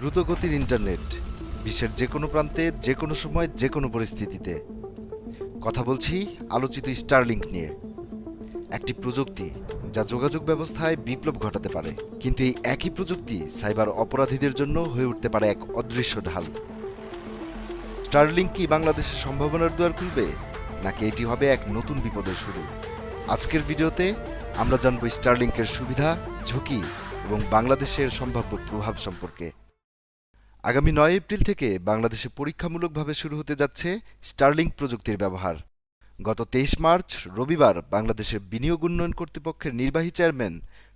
দ্রুতগতির ইন্টারনেট, বিশ্বের যে কোনো প্রান্তে যে কোনো সময় যে কোনো পরিস্থিতিতে। কথা বলছি আলোচিত স্টারলিংক নিয়ে। একটি প্রযুক্তি যা যোগাযোগ ব্যবস্থায় বিপ্লব ঘটাতে পারে। কিন্তু এই একই প্রযুক্তি সাইবার অপরাধীদের জন্য হয়ে উঠতে পারে এক অদৃশ্য ঢাল। স্টারলিংক কি বাংলাদেশের সম্ভাবনার দুয়ার খুলবে, নাকি এটি হবে এক নতুন বিপদের শুরু? আজকের ভিডিওতে আমরা জানব স্টারলিংকের সুবিধা, ঝুঁকি এবং বাংলাদেশের সম্ভাব্য প্রভাব সম্পর্কে। আগামী নয় এপ্রিল থেকে বাংলাদেশে পরীক্ষামূলকভাবে শুরু হতে যাচ্ছে স্টার্লিং প্রযুক্তির ব্যবহার। গত তেইশ মার্চ রবিবার বাংলাদেশের বিনিয়োগ উন্নয়ন কর্তৃপক্ষের নির্বাহী চেয়ারম্যান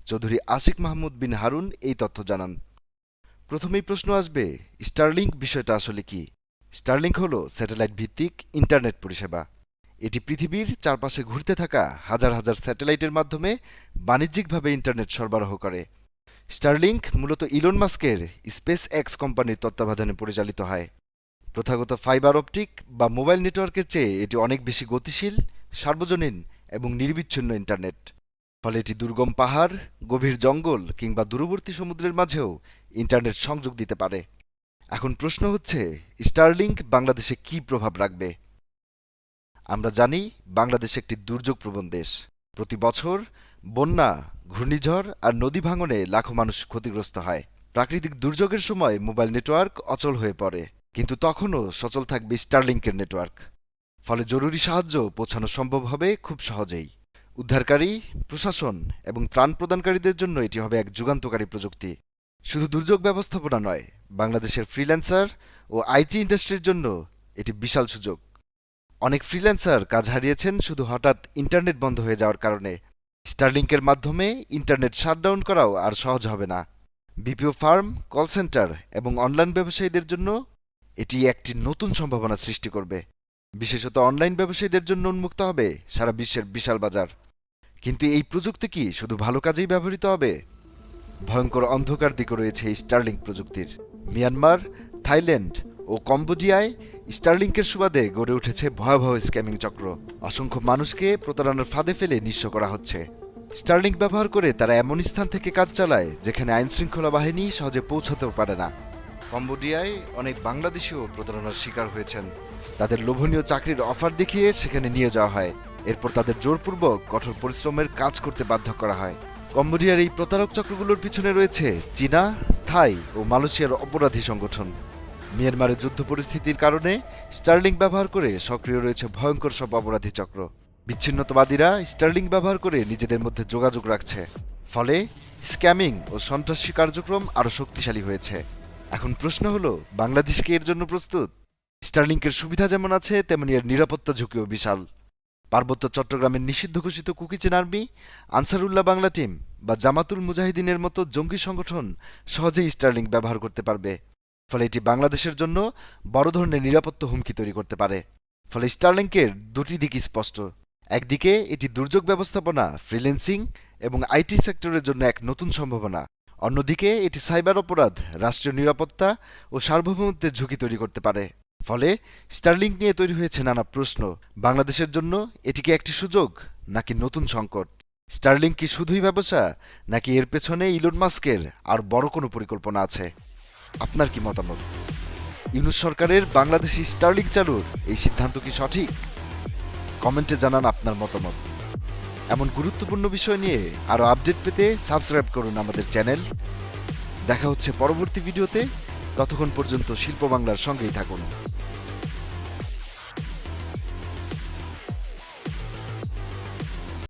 চৌধুরী আশিক মাহমুদ বিন হারুন এই তথ্য জানান। প্রথমেই প্রশ্ন আসবে স্টারলিংক বিষয়টা আসলে কি? স্টারলিংক হল স্যাটেলাইট ভিত্তিক ইন্টারনেট পরিষেবা। এটি পৃথিবীর চারপাশে ঘুরতে থাকা হাজার হাজার স্যাটেলাইটের মাধ্যমে বাণিজ্যিকভাবে ইন্টারনেট সরবরাহ করে। স্টারলিংক মূলত ইলন মাস্কের স্পেস এক্স কোম্পানির তত্ত্বাবধানে পরিচালিত হয়। প্রথাগত ফাইবার অপটিক বা মোবাইল নেটওয়ার্কের চেয়ে এটি অনেক বেশি গতিশীল, সার্বজনীন এবং নির্বিচ্ছিন্ন ইন্টারনেট। ফলে এটি দুর্গম পাহাড়, গভীর জঙ্গল কিংবা দূরবর্তী সমুদ্রের মাঝেও ইন্টারনেট সংযোগ দিতে পারে। এখন প্রশ্ন হচ্ছে, স্টারলিংক বাংলাদেশে কী প্রভাব রাখবে? আমরা জানি, বাংলাদেশ একটি দুর্যোগপ্রবণ দেশ। প্রতি বছর বন্যা ঘূর্ণিঝড় আর নদী ভাঙনে লাখো মানুষ ক্ষতিগ্রস্ত হয়। প্রাকৃতিক দুর্যোগের সময় মোবাইল নেটওয়ার্ক অচল হয়ে পড়ে, কিন্তু তখনও সচল থাকবে স্টারলিংকের নেটওয়ার্ক। ফলে জরুরি সাহায্য পৌঁছানো সম্ভব হবে খুব সহজেই। উদ্ধারকারী, প্রশাসন এবং ত্রাণ প্রদানকারীদের জন্য এটি হবে এক যুগান্তকারী প্রযুক্তি। শুধু দুর্যোগ ব্যবস্থাপনা নয়, বাংলাদেশের ফ্রিল্যান্সার ও আইটি ইন্ডাস্ট্রির জন্য এটি বিশাল সুযোগ। অনেক ফ্রিল্যান্সার কাজ হারিয়েছেন শুধু হঠাৎ ইন্টারনেট বন্ধ হয়ে যাওয়ার কারণে। স্টারলিংকের মাধ্যমে ইন্টারনেট শাটডাউন করাও আর সহজ হবে না। বিপিও ফার্ম কল সেন্টার এবং অনলাইন ব্যবসায়ীদের জন্য এটি একটি নতুন সম্ভাবনা সৃষ্টি করবে। বিশেষত অনলাইন ব্যবসায়ীদের জন্য উন্মুক্ত হবে সারা বিশ্বের বিশাল বাজার। কিন্তু এই প্রযুক্তি কি শুধু ভালো কাজেই ব্যবহৃত হবে? ভয়ঙ্কর অন্ধকার দিকও রয়েছে এই স্টারলিংক প্রযুক্তির। মিয়ানমার থাইল্যান্ড ও কম্বোডিয়ায় স্টারলিংকের সুবাদে গড়ে উঠেছে ভয়াবহ স্ক্যামিং চক্র। অসংখ্য মানুষকে প্রতারণার ফাঁদে ফেলে নিঃস্ব করা হচ্ছে। স্টারলিংক ব্যবহার করে তারা এমন স্থান থেকে কাজ চালায়, যেখানে আইনশৃঙ্খলা বাহিনী সহজে পৌঁছাতেও পারে না। কম্বোডিয়ায় অনেক বাংলাদেশিও প্রতারণার শিকার হয়েছেন। তাদের লোভনীয় চাকরির অফার দেখিয়ে সেখানে নিয়ে যাওয়া হয়। এরপর তাদের জোরপূর্বক কঠোর পরিশ্রমের কাজ করতে বাধ্য করা হয়। কম্বোডিয়ার এই প্রতারক চক্রগুলোর পিছনে রয়েছে চীনা, থাই ও মালয়েশিয়ার অপরাধী সংগঠন। মিয়ানমারের যুদ্ধ পরিস্থিতির কারণে স্টার্লিং ব্যবহার করে সক্রিয় রয়েছে ভয়ঙ্কর সব অপরাধী চক্র। বিচ্ছিন্নতাবাদীরা স্টার্লিং ব্যবহার করে নিজেদের মধ্যে যোগাযোগ রাখছে। ফলে স্ক্যামিং ও সন্ত্রাসী কার্যক্রম আরও শক্তিশালী হয়েছে। এখন প্রশ্ন হলো, বাংলাদেশকে এর জন্য প্রস্তুত? স্টারলিংকের সুবিধা যেমন আছে, তেমনি এর নিরাপত্তা ঝুঁকিও বিশাল। পার্বত্য চট্টগ্রামের নিষিদ্ধ ঘোষিত কুকিচেন আর্মি, আনসারুল্লাহ বাংলা টিম বা জামাতুল মুজাহিদিনের মতো জঙ্গি সংগঠন সহজেই স্টার্লিং ব্যবহার করতে পারবে। ফলে এটি বাংলাদেশের জন্য বড় ধরনের নিরাপত্তা হুমকি তৈরি করতে পারে। ফলে স্টারলিংকের দুটি দিক স্পষ্ট। একদিকে এটি দুর্যোগ ব্যবস্থাপনা, ফ্রিল্যান্সিং এবং আইটি সেক্টরের জন্য এক নতুন সম্ভাবনা। অন্যদিকে এটি সাইবার অপরাধ, রাষ্ট্রীয় নিরাপত্তা ও সার্বভৌমত্বের ঝুঁকি তৈরি করতে পারে। ফলে স্টারলিংক নিয়ে তৈরি হয়েছে নানা প্রশ্ন। বাংলাদেশের জন্য এটি কি একটি সুযোগ, নাকি নতুন সংকট? স্টারলিংক কি শুধুই ব্যবসা, নাকি এর পেছনে ইলন মাস্কের আর বড় কোনো পরিকল্পনা আছে? আপনার কি মতামত? ইউনুস সরকারের বাংলাদেশি স্টার্লিং চালুর এই সিদ্ধান্ত কি সঠিক? কমেন্টে জানান আপনার মতামত। এমন গুরুত্বপূর্ণ বিষয় নিয়ে আরও আপডেট পেতে সাবস্ক্রাইব করুন আমাদের চ্যানেল। দেখা হচ্ছে পরবর্তী ভিডিওতে। ততক্ষণ পর্যন্ত শিল্প বাংলার সঙ্গেই থাকুন।